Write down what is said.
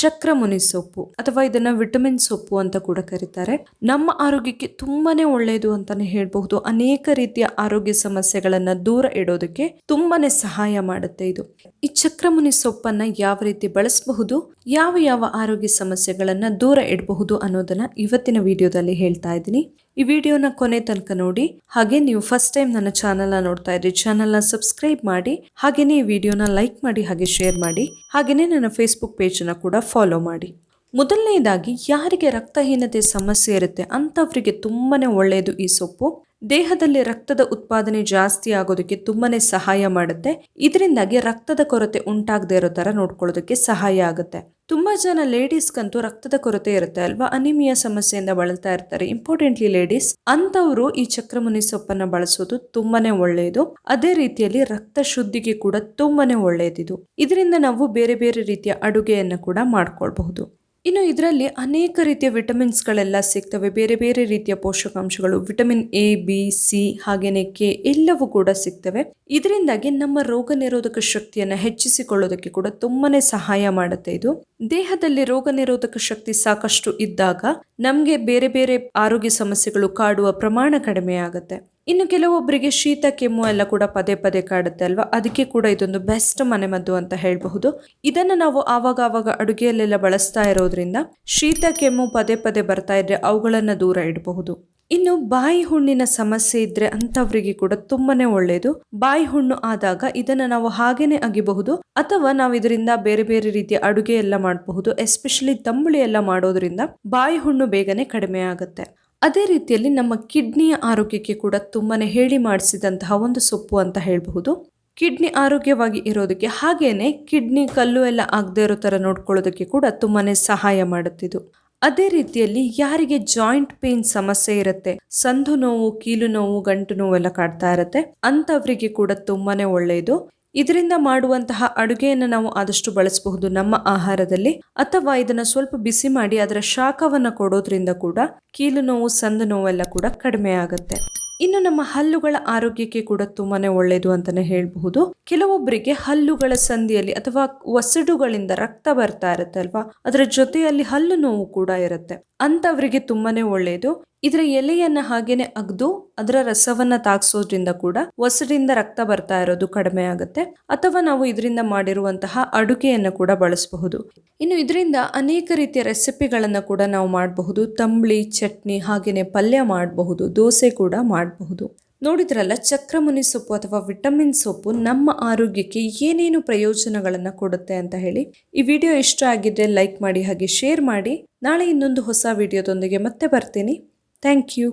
ಚಕ್ರಮುನಿ ಸೊಪ್ಪು ಅಥವಾ ಇದನ್ನ ವಿಟಮಿನ್ ಸೊಪ್ಪು ಅಂತ ಕೂಡ ಕರೀತಾರೆ. ನಮ್ಮ ಆರೋಗ್ಯಕ್ಕೆ ತುಂಬಾನೇ ಒಳ್ಳೆಯದು ಅಂತಾನೆ ಹೇಳಬಹುದು. ಅನೇಕ ರೀತಿಯ ಆರೋಗ್ಯ ಸಮಸ್ಯೆಗಳನ್ನ ದೂರ ಇಡೋದಕ್ಕೆ ತುಂಬಾನೇ ಸಹಾಯ ಮಾಡುತ್ತೆ ಇದು. ಈ ಚಕ್ರಮುನಿ ಸೊಪ್ಪನ್ನ ಯಾವ ರೀತಿ ಬಳಸಬಹುದು, ಯಾವ ಯಾವ ಆರೋಗ್ಯ ಸಮಸ್ಯೆಗಳನ್ನ ದೂರ ಇಡಬಹುದು ಅನ್ನೋದನ್ನ ಇವತ್ತಿನ ವಿಡಿಯೋದಲ್ಲಿ ಹೇಳ್ತಾ ಇದ್ದೀನಿ. ಈ ವಿಡಿಯೋನ ಕೊನೆ ತನಕ ನೋಡಿ. ಹಾಗೆ ನೀವು ಫಸ್ಟ್ ಟೈಮ್ ನನ್ನ ಚಾನಲ್ ನೋಡ್ತಾ ಇದ್ರಿ ಚಾನಲ್ ಸಬ್ಸ್ಕ್ರೈಬ್ ಮಾಡಿ. ಹಾಗೇನೆ ಈ ವಿಡಿಯೋನ ಲೈಕ್ ಮಾಡಿ, ಹಾಗೆ ಶೇರ್ ಮಾಡಿ. ಹಾಗೆಯೇ ನನ್ನ ಫೇಸ್ಬುಕ್ ಪೇಜನ್ನು ಕೂಡ ಫಾಲೋ ಮಾಡಿ. ಮೊದಲನೇದಾಗಿ, ಯಾರಿಗೆ ರಕ್ತಹೀನತೆ ಸಮಸ್ಯೆ ಇರುತ್ತೆ ಅಂಥವರಿಗೆ ತುಂಬಾನೇ ಒಳ್ಳೆಯದು ಈ ಸೊಪ್ಪು. ದೇಹದಲ್ಲಿ ರಕ್ತದ ಉತ್ಪಾದನೆ ಜಾಸ್ತಿ ಆಗೋದಕ್ಕೆ ತುಂಬಾನೇ ಸಹಾಯ ಮಾಡುತ್ತೆ. ಇದರಿಂದಾಗಿ ರಕ್ತದ ಕೊರತೆ ಉಂಟಾಗದೇ ಇರೋ ಥರ ನೋಡ್ಕೊಳ್ಳೋದಕ್ಕೆ ಸಹಾಯ ಆಗುತ್ತೆ. ತುಂಬಾ ಜನ ಲೇಡೀಸ್ಗಂತೂ ರಕ್ತದ ಕೊರತೆ ಇರುತ್ತೆ ಅಲ್ವಾ? ಅನಿಮಿಯಾ ಸಮಸ್ಯೆಯಿಂದ ಬಳಲ್ತಾ ಇರ್ತಾರೆ. ಇಂಪಾರ್ಟೆಂಟ್ಲಿ ಲೇಡೀಸ್ ಅಂತವರು ಈ ಚಕ್ರಮುನಿ ಸೊಪ್ಪನ್ನ ಬಳಸೋದು ತುಂಬಾನೇ ಒಳ್ಳೆಯದು ಅದೇ ರೀತಿಯಲ್ಲಿ ರಕ್ತ ಶುದ್ಧಿಗೆ ಕೂಡ ತುಂಬಾನೇ ಒಳ್ಳೆಯದಿದು ಇದರಿಂದ ನಾವು ಬೇರೆ ಬೇರೆ ರೀತಿಯ ಅಡುಗೆಯನ್ನು ಕೂಡ ಮಾಡ್ಕೊಳ್ಬಹುದು. ಇನ್ನು ಇದರಲ್ಲಿ ಅನೇಕ ರೀತಿಯ ವಿಟಮಿನ್ಸ್ಗಳೆಲ್ಲ ಸಿಗ್ತವೆ. ಬೇರೆ ಬೇರೆ ರೀತಿಯ ಪೋಷಕಾಂಶಗಳು ವಿಟಮಿನ್ ಎ ಬಿ ಸಿ ಹಾಗೇನೆ ಕೆ ಎಲ್ಲವೂ ಕೂಡ ಸಿಗ್ತವೆ. ಇದರಿಂದಾಗಿ ನಮ್ಮ ರೋಗ ನಿರೋಧಕ ಶಕ್ತಿಯನ್ನ ಹೆಚ್ಚಿಸಿಕೊಳ್ಳೋದಕ್ಕೆ ಕೂಡ ತುಂಬಾನೇ ಸಹಾಯ ಮಾಡುತ್ತೆ ಇದು. ದೇಹದಲ್ಲಿ ರೋಗ ನಿರೋಧಕ ಶಕ್ತಿ ಸಾಕಷ್ಟು ಇದ್ದಾಗ ನಮಗೆ ಬೇರೆ ಬೇರೆ ಆರೋಗ್ಯ ಸಮಸ್ಯೆಗಳು ಕಾಡುವ ಪ್ರಮಾಣ ಕಡಿಮೆ ಆಗುತ್ತೆ. ಇನ್ನು ಕೆಲವೊಬ್ಬರಿಗೆ ಶೀತ, ಕೆಮ್ಮು ಎಲ್ಲ ಕೂಡ ಪದೇ ಪದೇ ಕಾಡುತ್ತೆ ಅಲ್ವಾ? ಅದಕ್ಕೆ ಕೂಡ ಇದೊಂದು ಬೆಸ್ಟ್ ಮನೆಮದ್ದು ಅಂತ ಹೇಳಬಹುದು. ಇದನ್ನ ನಾವು ಆವಾಗ ಆವಾಗ ಅಡುಗೆಯಲ್ಲೆಲ್ಲ ಬಳಸ್ತಾ ಇರೋದ್ರಿಂದ ಶೀತ, ಕೆಮ್ಮು ಪದೇ ಪದೇ ಬರ್ತಾ ಇದ್ರೆ ಅವುಗಳನ್ನು ದೂರ ಇಡಬಹುದು. ಇನ್ನು ಬಾಯಿ ಹುಣ್ಣಿನ ಸಮಸ್ಯೆ ಇದ್ರೆ ಅಂತವರಿಗೆ ಕೂಡ ತುಂಬಾನೇ ಒಳ್ಳೆಯದು ಬಾಯಿ ಹುಣ್ಣು ಆದಾಗ ಇದನ್ನ ನಾವು ಹಾಗೇನೆ ಅಗಿಬಹುದು ಅಥವಾ ನಾವು ಇದರಿಂದ ಬೇರೆ ಬೇರೆ ರೀತಿಯ ಅಡುಗೆ ಎಲ್ಲ ಮಾಡಬಹುದು. ಎಸ್ಪೆಷಲಿ ತಂಬುಳಿ ಎಲ್ಲ ಮಾಡೋದ್ರಿಂದ ಬಾಯಿ ಹುಣ್ಣು ಬೇಗನೆ ಕಡಿಮೆ ಆಗುತ್ತೆ. ಅದೇ ರೀತಿಯಲ್ಲಿ ನಮ್ಮ ಕಿಡ್ನಿಯ ಆರೋಗ್ಯಕ್ಕೆ ಕೂಡ ತುಂಬಾನೇ ಹೇಳಿ ಮಾಡಿಸಿದಂತಹ ಒಂದು ಸೊಪ್ಪು ಅಂತ ಹೇಳಬಹುದು. ಕಿಡ್ನಿ ಆರೋಗ್ಯವಾಗಿ ಇರೋದಕ್ಕೆ ಹಾಗೇನೆ ಕಿಡ್ನಿ ಕಲ್ಲು ಎಲ್ಲ ಆಗದೆ ಇರೋ ಥರ ನೋಡ್ಕೊಳ್ಳೋದಕ್ಕೆ ಕೂಡ ತುಂಬಾನೇ ಸಹಾಯ ಮಾಡುತ್ತಿದ್ದು ಅದೇ ರೀತಿಯಲ್ಲಿ ಯಾರಿಗೆ ಜಾಯಿಂಟ್ ಪೇನ್ ಸಮಸ್ಯೆ ಇರುತ್ತೆ, ಸಂಧು ನೋವು, ಕೀಲು ನೋವು, ಗಂಟು ನೋವೆಲ್ಲ ಕಾಡ್ತಾ ಇರುತ್ತೆ ಅಂತವರಿಗೆ ಕೂಡ ತುಂಬಾನೇ ಒಳ್ಳೆಯದು. ಇದರಿಂದ ಮಾಡುವಂತಹ ಅಡುಗೆಯನ್ನು ನಾವು ಆದಷ್ಟು ಬಳಸಬಹುದು. ನಮ್ಮ ಆಹಾರದಲ್ಲಿ ಅಥವಾ ಇದನ್ನ ಸ್ವಲ್ಪ ಬಿಸಿ ಮಾಡಿ ಅದರ ಶಾಖವನ್ನು ಕೊಡೋದ್ರಿಂದ ಕೂಡ ಕೀಲು ನೋವು, ಸಂದ ನೋವೆಲ್ಲ ಕೂಡ ಕಡಿಮೆ ಆಗುತ್ತೆ. ಇನ್ನು ನಮ್ಮ ಹಲ್ಲುಗಳ ಆರೋಗ್ಯಕ್ಕೆ ಕೂಡ ತುಂಬಾನೇ ಒಳ್ಳೆಯದು ಅಂತಾನೆ ಹೇಳಬಹುದು. ಕೆಲವೊಬ್ಬರಿಗೆ ಹಲ್ಲುಗಳ ಸಂಧಿಯಲ್ಲಿ ಅಥವಾ ಒಸಡುಗಳಿಂದ ರಕ್ತ ಬರ್ತಾ ಇರುತ್ತೆ ಅಲ್ವಾ ಅದರ ಜೊತೆಯಲ್ಲಿ ಹಲ್ಲು ನೋವು ಕೂಡ ಇರುತ್ತೆ. ಅಂತವರಿಗೆ ತುಂಬಾ ಒಳ್ಳೆಯದು ಇದರ ಎಲೆಯನ್ನ ಹಾಗೇನೆ ಅಗ್ದು, ಅದರ ರಸವನ್ನ ತಾಗಿಸೋದ್ರಿಂದ ಕೂಡ ಒಸರಿಂದ ರಕ್ತ ಬರ್ತಾ ಇರೋದು ಕಡಿಮೆ ಆಗುತ್ತೆ. ಅಥವಾ ನಾವು ಇದರಿಂದ ಮಾಡಿರುವಂತಹ ಅಡುಗೆಯನ್ನು ಕೂಡ ಬಳಸಬಹುದು. ಇನ್ನು ಇದರಿಂದ ಅನೇಕ ರೀತಿಯ ರೆಸಿಪಿಗಳನ್ನು ಕೂಡ ನಾವು ಮಾಡಬಹುದು. ತಂಬಳಿ, ಚಟ್ನಿ, ಹಾಗೇನೆ ಪಲ್ಯ ಮಾಡಬಹುದು, ದೋಸೆ ಕೂಡ ಮಾಡಬಹುದು. ನೋಡಿದ್ರಲ್ಲ, ಚಕ್ರಮುನಿ ಸೊಪ್ಪು ಅಥವಾ ವಿಟಮಿನ್ ಸೊಪ್ಪು ನಮ್ಮ ಆರೋಗ್ಯಕ್ಕೆ ಏನೇನು ಪ್ರಯೋಜನಗಳನ್ನು ಕೊಡುತ್ತೆ ಅಂತ ಹೇಳಿ ಈ ವಿಡಿಯೋ ಇಷ್ಟ ಆಗಿದ್ರೆ ಲೈಕ್ ಮಾಡಿ ಹಾಗೆ ಶೇರ್ ಮಾಡಿ. ನಾಳೆ ಇನ್ನೊಂದು ಹೊಸ ವಿಡಿಯೋದೊಂದಿಗೆ ಮತ್ತೆ ಬರ್ತೀನಿ. Thank you.